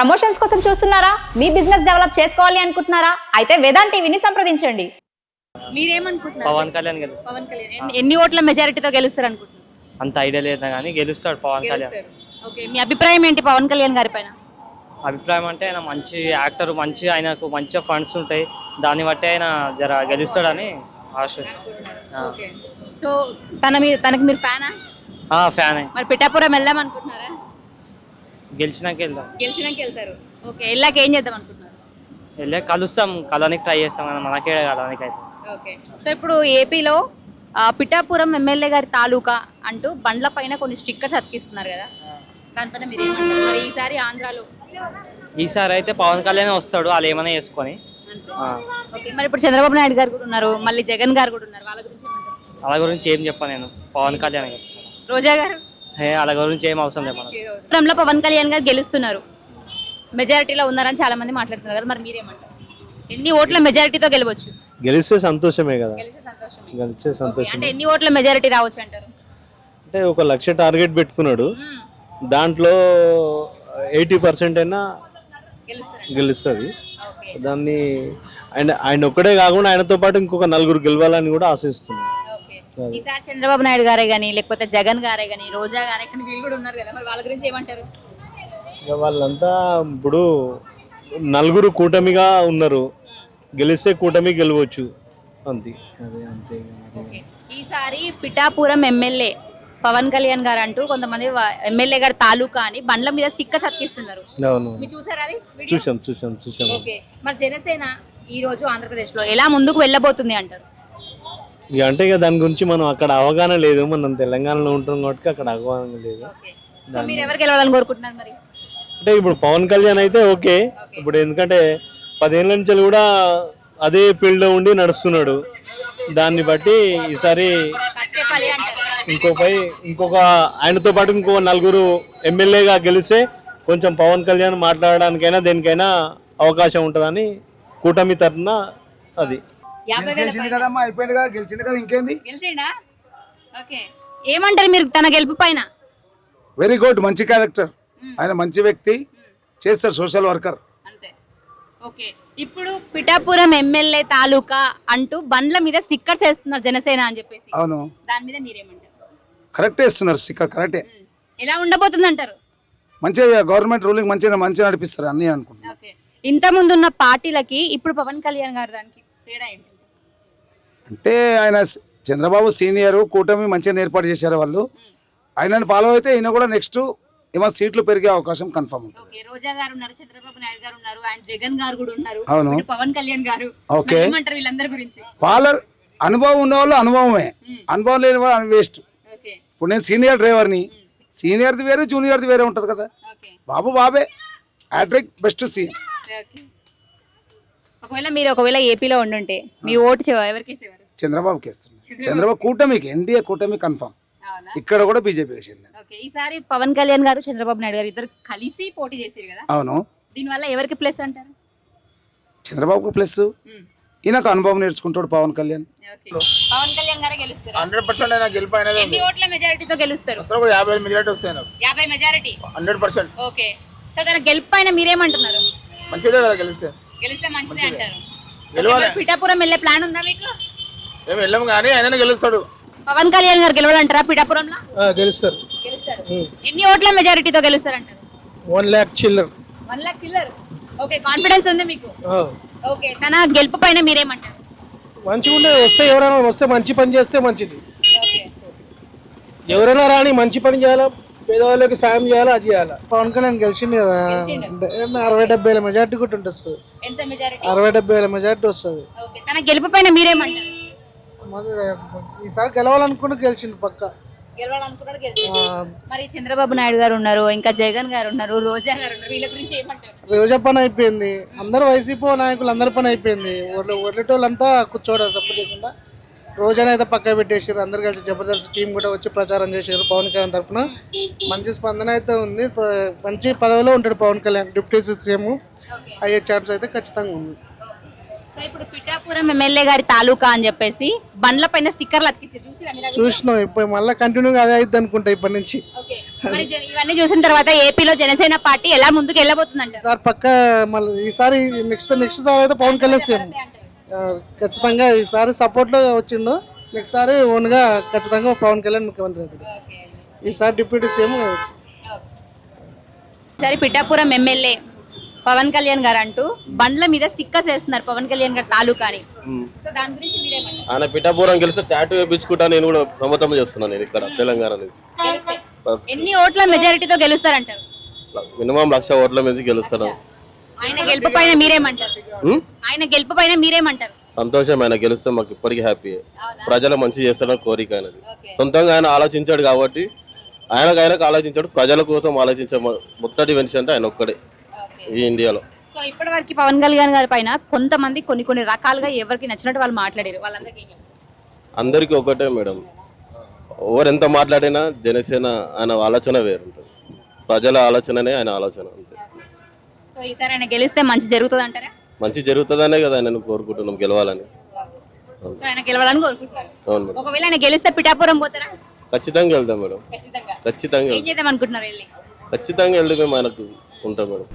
Promotions కోసం చూస్తున్నారా? మీ business develop చేసుకోవాలి అనుకుంటున్నారా? అయితే వేదాంత్ టీవీని సంప్రదించండి. మీరేమనుకుంటున్నారు? పవన్ కళ్యాణ్ గెలుస్తాడు. పవన్ కళ్యాణ్. ఎన్ని- ఎన్ని ఓట్ల మెజారిటీతో గెలుస్తారు అనుకుంటున్నారు అంత ఐడియా లేదు కానీ గెలుస్తాడు పవన్ కళ్యాణ్. ఓకే మీ అభిప్రాయం ఏంటి పవన్ కళ్యాణ్ గారి పైన? అభిప్రాయం అంటే ఆయన మంచి యాక్టర్ మంచి ఆయనకు మంచిగా ఫండ్స్ ఉంటాయి. దాన్ని బట్టి ఆయన జర గెలుస్తాడని ఆశ. సో తన మీ తనకి మీరు ఫ్యానా? ఆ, ఫ్యానే. మరి పిఠాపురం వెళ్దాం అనుకుంటున్నారా గెలిచినాక వెళ్దాం. గెలిచినాక వెళ్తారు. ఓకే వెళ్ళాక ఏం చేద్దాం అనుకుంటున్నారు? వెళ్ళే కలుస్తాం కలవనికి ట్రై చేస్తాం కదా మనకే కలవనికి అయితే. ఓకే. సో ఇప్పుడు ఏపీలో ఆ, పిఠాపురం ఎమ్మెల్యే గారి తాలూకా అంటూ బండ్ల పైన కొన్ని స్టిక్కర్స్ అతికిస్తున్నారు కదా. దానిపైన మీరు ఏమంటారు మరి ఈసారి ఆంధ్రాలో? ఈసారి అయితే పవన్ కళ్యాణ్ వస్తాడు వాళ్ళు ఏమైనా చేసుకొని. అంతే. ఆ. ఓకే మరి ఇప్పుడు చంద్రబాబు నాయుడు గారు కూడా ఉన్నారు మళ్ళీ జగన్ గారు కూడా ఉన్నారు వాళ్ళ గురించి ఏమంటారు? వాళ్ళ గురించి ఏం చెప్పను నేను పవన్ కళ్యాణ్ గెలుస్తాడు రోజా గారు? వాళ్ళ గురించి ఏం అవసరం లేదు మనకు. పవన్ కళ్యాణ్ గారు గెలుస్తున్నారు. మెజారిటీలో ఉన్నారని చాలా మంది మాట్లాడుతున్నారు కదా మరి మీరేమంటారు? ఎన్ని ఓట్ల మెజారిటీతో గెలవచ్చు? గెలిస్తే సంతోషమే కదా. సంతోషమే. గెలిస్తే ఓకే, సంతోషం అంటే ఎన్ని ఓట్ల మెజారిటీ రావచ్చు అంటారు? అంటే ఒక లక్ష టార్గెట్ పెట్టుకున్నాడు. దాంట్లో ఎయిటీ పర్సెంట్ అయినా గెలుస్తుంది. ఓకే. దాన్ని ఆయన ఆయన ఒక్కడే కాకుండా ఆయనతో పాటు ఇంకొక నలుగురు గెలవాలని కూడా ఆశిస్తున్నాను ఈసారి చంద్రబాబు నాయుడు గారే గానీ లేకపోతే జగన్ గారే గానీ రోజా గారే కానీ వీళ్ళు కూడా ఉన్నారు కదా మరి వాళ్ళ గురించి ఏమంటారు? ఇక వాళ్ళంతా ఇప్పుడు నలుగురు కూటమిగా ఉన్నారు. గెలిస్తే కూటమి గెలవచ్చు. అంతే. అదే అంతే ఓకే. ఈసారి పిఠాపురం ఎమ్మెల్యే పవన్ కళ్యాణ్ గారు అంటూ కొంతమంది ఎమ్మెల్యే గారి తాలూకా అని బండ్ల మీద స్టిక్కర్స్ అతికిస్తున్నారు అవును. మీరు చూసారా అది? చూసాం చూసాం చూసాం ఓకే. మరి జనసేన ఈ రోజు ఆంధ్రప్రదేశ్లో ఎలా ముందుకు వెళ్ళబోతుంది అంటారు? ఇక అంటే ఇక దాని గురించి మనం అక్కడ అవగాహన లేదు. మనం తెలంగాణలో ఉంటున్నాం కాబట్టి అక్కడ అవగాహన లేదు. ఓకే. సో మీరు ఎవరు గెలవాలని కోరుకుంటున్నారు మరి? అంటే ఇప్పుడు పవన్ కళ్యాణ్ అయితే ఓకే. ఇప్పుడు ఎందుకంటే పదేళ్ళ నుంచి కూడా అదే ఫీల్డ్లో ఉండి నడుస్తున్నాడు. దాన్ని బట్టి ఈసారి ఇంకోపై ఇంకొక ఆయనతో పాటు ఇంకో నలుగురు ఎమ్మెల్యేగా గెలిస్తే కొంచెం పవన్ కళ్యాణ్ మాట్లాడడానికైనా దేనికైనా అవకాశం ఉంటుందని కూటమి తరఫున అది. గెలిచింది పైన. కదమ్మా అయిపోయింది కదా గెలిచింది కదా ఇంకేంది? గెలిచిండా ఓకే. ఏమంటారు మీరు తన గెలుపు పైన? వెరీ గుడ్ మంచి క్యారెక్టర్ ఆయన మంచి వ్యక్తి. చేస్తారు సోషల్ వర్కర్ అంతే. ఓకే. ఇప్పుడు పిఠాపురం ఎమ్మెల్యే తాలూకా అంటూ బండ్ల మీద స్టిక్కర్స్ వేస్తున్నారు జనసేన అని చెప్పేసి. అవును. దాని మీద మీరేమంటారు? కరెక్టే ఇస్తున్నారు స్టిక్కర్ కరెక్టే. ఎలా ఉండబోతుంది అంటారు మంచిగా గవర్నమెంట్ రూలింగ్ మంచిగా మంచిగా నడిపిస్తారు అన్ని అనుకుంటున్నాను ఓకే. ఇంత ముందు ఉన్న పార్టీలకి ఇప్పుడు పవన్ కళ్యాణ్ గారు దానికి తేడా ఏంటి? అంటే ఆయన చంద్రబాబు సీనియర్ కూటమి మంచిగా ఏర్పాటు చేశారు వాళ్ళు. ఆయనని ఫాలో అయితే ఈయన కూడా నెక్స్ట్ ఏమో సీట్లు పెరిగే అవకాశం కన్ఫర్మ్ ఓకే రోజా గారు ఉన్నారు చంద్రబాబు నాయుడు గారు ఉన్నారు అండ్ జగన్ గారు కూడా ఉన్నారు. అవును. పవన్ కళ్యాణ్ గారు. ఓకే. మరి ఏమంటారు వీళ్ళందరి గురించి? వాళ్ళ అనుభవం ఉన్న వాళ్ళు అనుభవమే. అనుభవం లేని వాళ్ళు వేస్ట్ ఇప్పుడు నేను సీనియర్ డ్రైవర్ని. సీనియర్ది వేరే జూనియర్ది వేరే ఉంటుంది కదా. బాబు బాబే. Hattrick best okay. ఒకవేళ మీరు ఒకవేళ ఏపీలో ఉండుంటే మీ ఓటు చెవ- ఎవరికి వేసేవారు చంద్రబాబుకి చంద్రబాబు. కూటమికి ఎన్డీఏ కూటమి కన్ఫర్మ్ అవునా? ఇక్కడ కూడా చెందిన ఓకే ఈసారి పవన్ కళ్యాణ్ గారు చంద్రబాబు నాయుడు గారు ఇద్దరు కలిసి పోటీ చేశారు కదా? అవును. దీనివల్ల ఎవరికి ప్లస్ అంటారు? చంద్రబాబుకు ప్లస్. ఈయనకు అనుభవం నేర్చుకుంటాడు పవన్ కళ్యాణ్. ఓకే. పవన్ కళ్యాణ్ గారే గెలుస్తారు? హండ్రెడ్ పర్సెంట్ ఎన్ని ఓట్ల మెజారిటీతో గెలుస్తారు? అసలు ఒక యాభై మెజార్టీ వస్తాయి నాకు. యాభై majority? Hundred percent. Okay. So తన గెలుపు పైన మీరేమంటున్నారు? మంచిదే కదా గెలిస్తే. గెలిస్తే మంచిదే అంటారు. గెలవాలి. పిఠాపురం వెళ్ళే ప్లాన్ ఉందా మీకు? వెళ్ళాము కానీ ఆయన గెలుస్తాడు. పవన్ కళ్యాణ్ గారు గెలవాలంటారా పిఠాపురంలో? గెలుస్తారు. గెలుస్తాడు ఎన్ని ఓట్ల మెజారిటీతో గెలుస్తారు అంటారు వన్ ల్యాక్ చిల్లర్. వన్ చిల్లర్? ఓకే కాన్ఫిడెన్స్ ఉంది మీకు? ఓకే తన గెలుపు పైన మీరేమంటారు? మంచిగా ఉండే వస్తే ఎవరైనా వస్తే మంచి పని చేస్తే మంచిది. ఓకే. ఎవరైనా రాని మంచి పని చేయాలా? పేదవాళ్ళకి సాయం చేయాలా? అది చేయాలా? పవన్ కళ్యాణ్ గెలిచింది కదా. అరవై డెబ్బై వేల మెజార్టీ కూడా ఉంటుంది. వస్తుంది ఎంత మెజారిటీ? అరవై డెబ్బై వేల మెజార్టీ వస్తుంది. ఓకే. తన గెలుపు పైన మీరేమంటారు? ఈసారి గెలవాలనుకుంటే గెలిచింది పక్క. గెలవాలనుకున్నాడు మరి చంద్రబాబు నాయుడు గారు ఉన్నారు ఇంకా జగన్ గారు ఉన్నారు రోజా గారు ఉన్నారు వీళ్ళ గురించి ఏమంటారు? రోజా పని అయిపోయింది. అందరు వైసీపీ నాయకులు అందరి పని అయిపోయింది. ఒర్రె ఒర్రెటోళ్ళంతా కూర్చోడు సపోర్ట్ చేయకుండా రోజానే అయితే పక్క పెట్టేసారు అందరు కలిసి జబర్దస్త్ టీం కూడా వచ్చి ప్రచారం చేశారు పవన్ కళ్యాణ్ తరఫున మంచి స్పందన అయితే ఉంది. మంచి పదవిలో ఉంటాడు పవన్ కళ్యాణ్ డిప్యూటీ సీఎం అయ్యే ఛాన్స్ అయితే ఖచ్చితంగా ఉంది. ఇప్పుడు పిఠాపురం ఎమ్మెల్యే గారి తాలూకా అని చెప్పేసి బండ్ల పైన స్టిక్కర్లు అతికించారు? చూసినాం. ఇప్పుడు మళ్ళీ కంటిన్యూగా అదే అయిద్ది అనుకుంటా ఇప్పటి నుంచి. ఇవన్నీ చూసిన తర్వాత ఏపీలో జనసేన పార్టీ ఎలా ముందుకు వెళ్ళబోతుందంట ఈసారి పక్క మళ్ళీ ఈసారి నెక్స్ట్ నెక్స్ట్ సారి అయితే పవన్ కళ్యాణ్ సీఎం. ఖచ్చితంగా ఈసారి సపోర్ట్లో వచ్చిండు. నెక్స్ట్ సారి ఓన్గా ఖచ్చితంగా పవన్ కళ్యాణ్ ముఖ్యమంత్రి అవుతాడు. ఈసారి డిప్యూటీ సీఎం. సరే పిఠాపురం ఎమ్మెల్యే పవన్ కళ్యాణ్ గారు అంటూ బండ్ల మీద స్టిక్కర్స్ వేస్తున్నారు పవన్ కళ్యాణ్ గారి తాలూకా అని సో దాని గురించి మీరేమంటారు? ఆయన పిఠాపురం గెలిస్తే టాటూ వేయించుకుంటా నేను కూడా ప్రమతం చేస్తున్నాను నేను ఇక్కడ తెలంగాణ నుంచి. ఎన్ని ఓట్ల మెజారిటీతో గెలుస్తారంటారు? మినిమం లక్ష ఓట్ల నుంచి గెలుస్తాను. ఆయన గెలుపు పైన మీరేమంటారు ఉమ్? ఆయన గెలుపు పైన మీరేమంటారు సంతోషం ఆయన గెలిస్తే మాకు ఇప్పటికీ హ్యాపీ? ప్రజలు మంచి చేస్తాడని కోరిక ఆయనది. సొంతంగా ఆయన ఆలోచించాడు కాబట్టి ఆయనకు ఆయనకు ఆలోచించాడు ప్రజల కోసం ఆలోచించే మొత్తటి మనిషి అంటే ఆయన ఒక్కడే. ఈ ఇండియాలో సో ఇప్పటి వరకు పవన్ కళ్యాణ్ గారి పైన కొంతమంది కొన్ని కొన్ని రకాలుగా ఎవరికి నచ్చినట్టు వాళ్ళు మాట్లాడారు వాళ్ళందరికీ? అందరికీ ఒకటే మేడం ఎవరు ఎంత మాట్లాడినా జనసేన ఆయన ఆలోచన వేరుంటుంది ప్రజల ఆలోచననే ఆయన ఆలోచన అంతే సో ఈసారి ఆయన గెలిస్తే మంచి జరుగుతుంది అంటారా? మంచి జరుగుతుందనే కదా ఆయన కోరుకుంటున్నాం గెలవాలని. సో ఆయన గెలవాలని ఒకవేళ ఆయన గెలిస్తే పిఠాపురం పోతారా? ఖచ్చితంగా వెళ్తాం మేడం. ఖచ్చితంగా. ఖచ్చితంగా ఏం చేద్దాం అనుకుంటున్నారు వెళ్ళి? ఖచ్చితంగా వెళ్తే మేము ఆయనకు ఉంటాం మేడం.